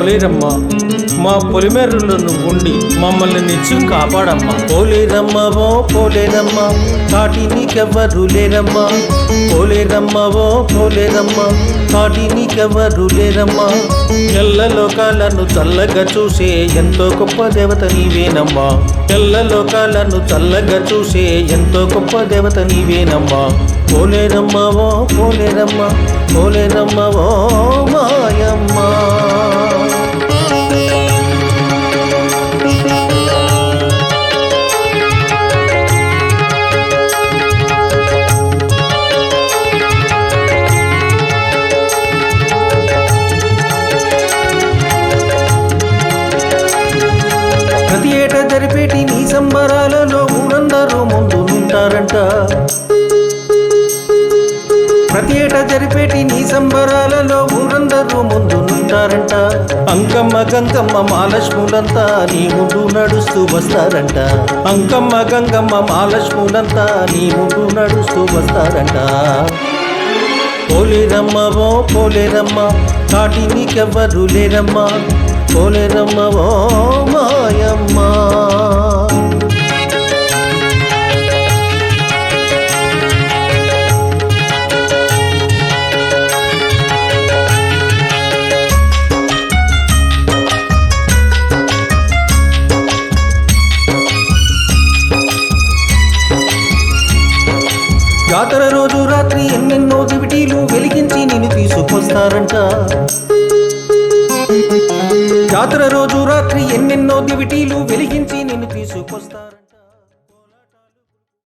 పోలేరమ్మా మా పొలిమేరులను ఉండి మమ్మల్ని నిత్యం కాపాడమ్మా. పోలేరమ్మవో ఓ పోలేరమ్మా కాటి నీకెవ్వరు లేరమ్మా. పోలేరమ్మవో ఓ పోలేరమ్మా కాటి నీకెవ్వరు లేరమ్మా. ఎల్ల లోకాలను చల్లగా చూసే ఎంతో గొప్ప దేవత నీవేనమ్మా. ఎల్ల లోకాలను చల్లగా చూసే ఎంతో గొప్ప దేవత నీవేనమ్మా. పోలేరమ్మవో ఓ పోలేరమ్మా పోలేరమ్మా ప్రతి ఏటా జరిపేటి నీ సంబరాలలో ఊరందరూ ముందునుంటారంట అంకమ్మ గంగమ్మ మాలక్ష్ములంతా నీ ముందు నడుస్తూ వస్తారంట. అంకమ్మ గంగమ్మ మాలక్ష్ములంతా నీ ముందు నడుస్తూ వస్తారంట. పోలేరమ్మ ఓ పోలేరమ్మ కాటి నీకెవ్వరు లేరమ్మా. పోలేరమ్మ ఓ మాయమ్మ. జాతర రోజు రాత్రి ఎన్నెన్నో జిబిటీలు వెలిగించి నిన్ను తీసుకొస్తారంట. జాతర రోజు రాత్రి ఎన్నెన్నో దివిటీలు వెలిగించి నిన్ను తీసుకొస్తా